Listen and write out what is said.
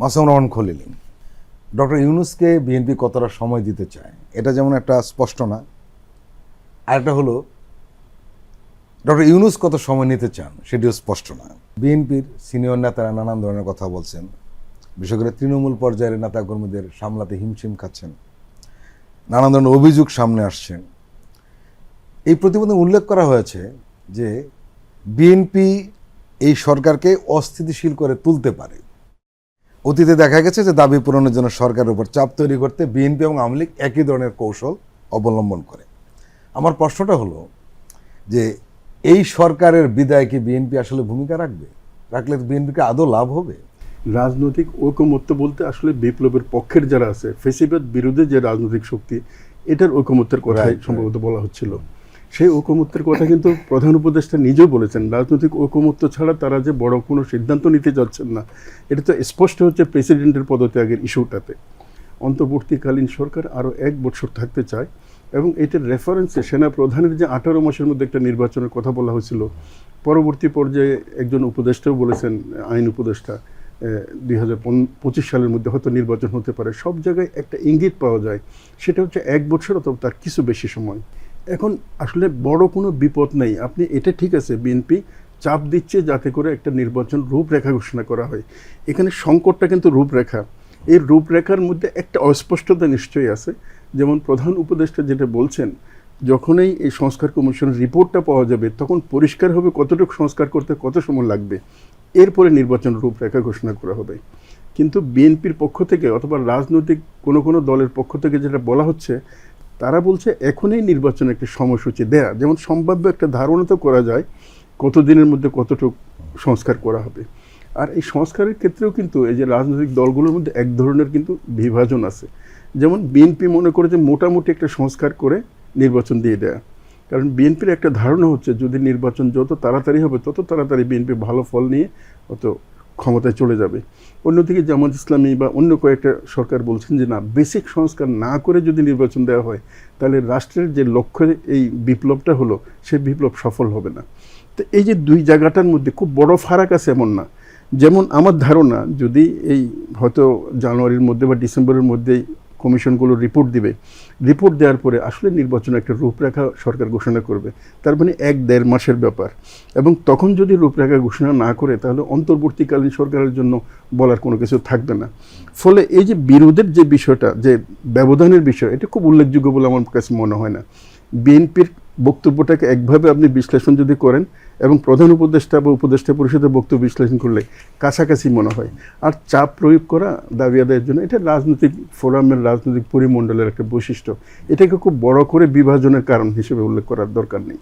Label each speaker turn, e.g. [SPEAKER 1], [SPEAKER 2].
[SPEAKER 1] Masum Rahman Khalil. Doctor ইউনুসকে BNP কতটা সময় দিতে চায়, এটা যেমন একটা স্পষ্ট না আর আরেকটা হলো, ডক্টর ইউনুস কত সময় নিতে চান সেটিও স্পষ্ট না। বিএনপির সিনিয়র নেতারা নানান ধরনের কথা বলছেন, বিশেষ করে তৃণমূল পর্যায়ের নেতাকর্মীদের সামলাতে হিমশিম খাচ্ছেন, নানান ধরনের অভিযোগ সামনে আসছেন এই প্রতিবেদনে উল্লেখ করা হয়েছে যে বিএনপি এই সরকারকে অস্থিতিশীল করে তুলতে পারে। অতীতে দেখা গেছে যে দাবি পূরণের জন্য সরকারের উপর চাপ তৈরি করতে বিএনপি এবং আওয়ামী লীগ একই ধরনের কৌশল অবলম্বন করে। আমার প্রশ্নটা হলো যে এই সরকারের বিদায় কি বিএনপি আসলে ভূমিকা রাখবে? রাখলে বিএনপিকে আদৌ লাভ হবে?
[SPEAKER 2] রাজনৈতিক ঐকমত্য বলতে আসলে বিপ্লবের পক্ষের যারা আছে ফেসিবাদ বিরুদ্ধে যে রাজনৈতিক শক্তি এটার ঐকমত্যের কথাই. সম্ভবত বলা হচ্ছিল। সেই ঐকমত্যের কথা কিন্তু প্রধান উপদেষ্টা নিজেও বলেছেন, রাজনৈতিক ঐকমত্য ছাড়া তারা যে বড় কোনো সিদ্ধান্ত নিতে যাচ্ছেন না, এটা তো স্পষ্ট হচ্ছে প্রেসিডেন্টের পদত্যাগের ইস্যুটাতে। অন্তর্বর্তীকালীন সরকার আরও এক বছর থাকতে চায় এবং এটার রেফারেন্সে সেনা প্রধানের যে আঠারো মাসের মধ্যে একটা নির্বাচনের কথা বলা হয়েছিল, পরবর্তী পর্যায়ে একজন উপদেষ্টাও বলেছেন, আইন উপদেষ্টা দুই হাজার পঁচিশ সালের মধ্যে হয়তো নির্বাচন হতে পারে, সব জায়গায় একটা ইঙ্গিত পাওয়া যায়, সেটা হচ্ছে এক বছর অথবা তার কিছু বেশি সময়। এখন আসলে বড় কোনো বিপদ নেই। আপনি, এটা ঠিক আছে বিএনপি চাপ দিচ্ছে যাতে করে একটা নির্বাচন রূপরেখা ঘোষণা করা হয়। এখানে সংকটটা কিন্তু রূপরেখা। এই রূপরেখার মধ্যে একটা অস্পষ্টতা নিশ্চয়ই আছে। যেমন প্রধান উপদেষ্টা যেটা বলছেন, যখনই এই সংস্কার কমিশনের রিপোর্টটা পাওয়া যাবে, তখন পরিষ্কার হবে কতটুকু সংস্কার করতে কত সময় লাগবে। এরপরে নির্বাচন রূপরেখা ঘোষণা করা হবে। কিন্তু বিএনপির পক্ষ থেকে অথবা রাজনৈতিক কোনো কোনো দলের পক্ষ থেকে যেটা বলা হচ্ছে তারা বলছে এখনই নির্বাচনের একটা সময়সূচি দেয়া। যেমন সম্ভাব্য একটা ধারণা তো করা যায় কতদিনের মধ্যে কতটুকু সংস্কার করা হবে। আর এই সংস্কারের ক্ষেত্রেও কিন্তু এই যে রাজনৈতিক দলগুলোর মধ্যে এক ধরনের কিন্তু বিভাজন আছে। যেমন বিএনপি মনে করে যে মোটামুটি একটা সংস্কার করে নির্বাচন দিয়ে দেয়া। কারণ বিএনপির একটা ধারণা হচ্ছে যদি নির্বাচন যত তাড়াতাড়ি হবে, তত তাড়াতাড়ি বিএনপি ভালো ফল নিয়ে অত ক্ষমতায় চলে যাবে। অন্যদিকে জামাত ইসলামী বা অন্য কয়েকটা সরকার বলছেন যে, না, বেসিক সংস্কার না করে যদি নির্বাচন দেওয়া হয়, তাহলে রাষ্ট্রের যে লক্ষ্যের এই বিপ্লবটা হলো সেই বিপ্লব সফল হবে না। তো এই যে দুই জায়গাটার মধ্যে খুব বড় ফারাক আছে এমন না। যেমন আমার ধারণা, যদি এই হয়তো জানুয়ারির মধ্যে বা ডিসেম্বরের মধ্যেই কমিশনগুলো রিপোর্ট দিবে। রিপোর্ট দেওয়ার পরে আসলে নির্বাচনে একটা রূপরেখা সরকার ঘোষণা করবে। তার মানে এক দেড় মাসের ব্যাপার। এবং তখন যদি রূপরেখা ঘোষণা না করে, তাহলে অন্তর্বর্তীকালীন সরকারের জন্য বলার কোনো কিছু থাকবে না। ফলে এই যে বিরোধের যে বিষয়টা, যে ব্যবধানের বিষয়, এটা খুব উল্লেখযোগ্য বলে আমার কাছে মনে হয় না। বিএনপির বক্তব্যটাকে একভাবে আপনি বিশ্লেষণ যদি করেন এবং প্রধান উপদেষ্টা বা উপদেষ্টা পরিষদের বক্তব্য বিশ্লেষণ করলে কাছাকাছি মনে হয়। আর চাপ প্রয়োগ করা দাবি আদায়ের জন্য এটা রাজনৈতিক ফোরামের রাজনৈতিক পরিমণ্ডলের একটা বৈশিষ্ট্য। এটাকে খুব বড় করে বিভাজনের কারণ হিসেবে উল্লেখ করার দরকার নেই।